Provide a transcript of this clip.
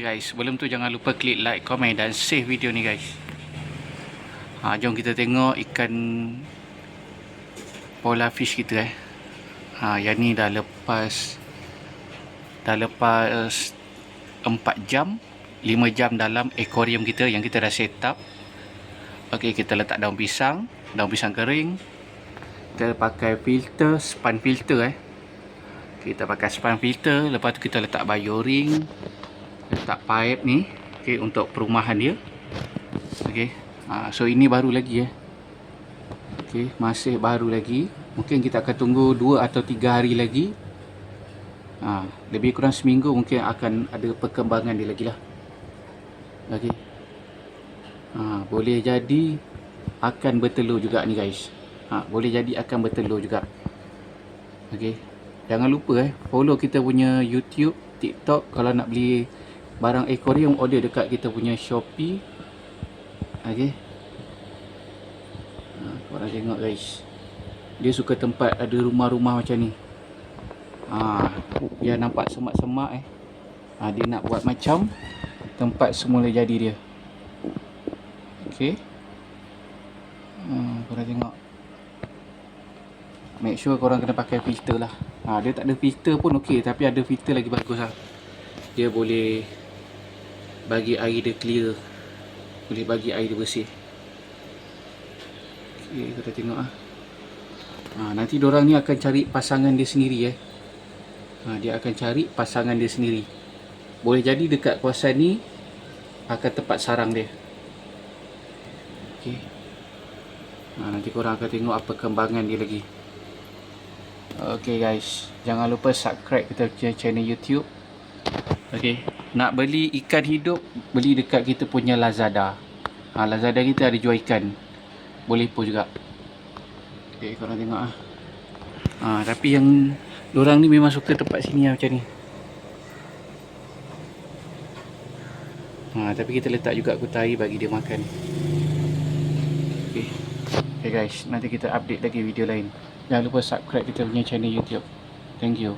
Guys, sebelum tu jangan lupa klik like, komen dan save video ni guys. Ha, jom kita tengok ikan polar fish kita eh. Ha, yang ni dah lepas dah lepas 4 jam, 5 jam dalam aquarium kita yang kita dah set up. Okey, kita letak daun pisang, daun pisang kering. Kita pakai filter, span filter eh. Kita pakai span filter, lepas tu kita letak bioring, letak pipe ni okey untuk perumahan dia. Okey ha, so ini baru lagi eh okey masih baru lagi. Mungkin kita akan tunggu 2 atau 3 hari lagi. Ha, lebih kurang seminggu mungkin akan ada perkembangan dia lagi lah. Okey. Ha, boleh jadi akan bertelur juga ni guys. Ha, boleh jadi akan bertelur juga. Okey. Jangan lupa eh follow kita punya YouTube TikTok. Kalau nak beli barang aquarium order dekat kita punya Shopee. Okey. Ha, korang tengok guys. Dia suka tempat ada rumah-rumah macam ni. Ha, dia nampak semak-semak eh. Ha, dia nak buat macam tempat semula jadi dia. Okey. Ha, korang tengok. Make sure korang kena pakai filter lah. Ha, dia tak ada filter pun okey tapi ada filter lagi bagus lah. Dia boleh bagi air dia clear. Boleh bagi air dia bersih. Ok kita tengok ah. Ha, nanti orang ni akan cari pasangan dia sendiri eh. Ha, dia akan cari pasangan dia sendiri. Boleh jadi dekat kawasan ni akan tempat sarang dia. Ok ha, nanti korang akan tengok apa kembangan dia lagi. Ok guys. Jangan lupa subscribe kita punya channel youtube. Ok nak beli ikan hidup beli dekat kita punya Lazada. Ha Lazada kita ada jual ikan. Boleh pun juga. Okey korang tengok ah. Ha tapi yang orang ni memang suka tempat sini lah macam ni. Ha tapi kita letak juga kuta air bagi dia makan. Okey. Okay guys, nanti kita update lagi video lain. Jangan lupa subscribe kita punya channel YouTube. Thank you.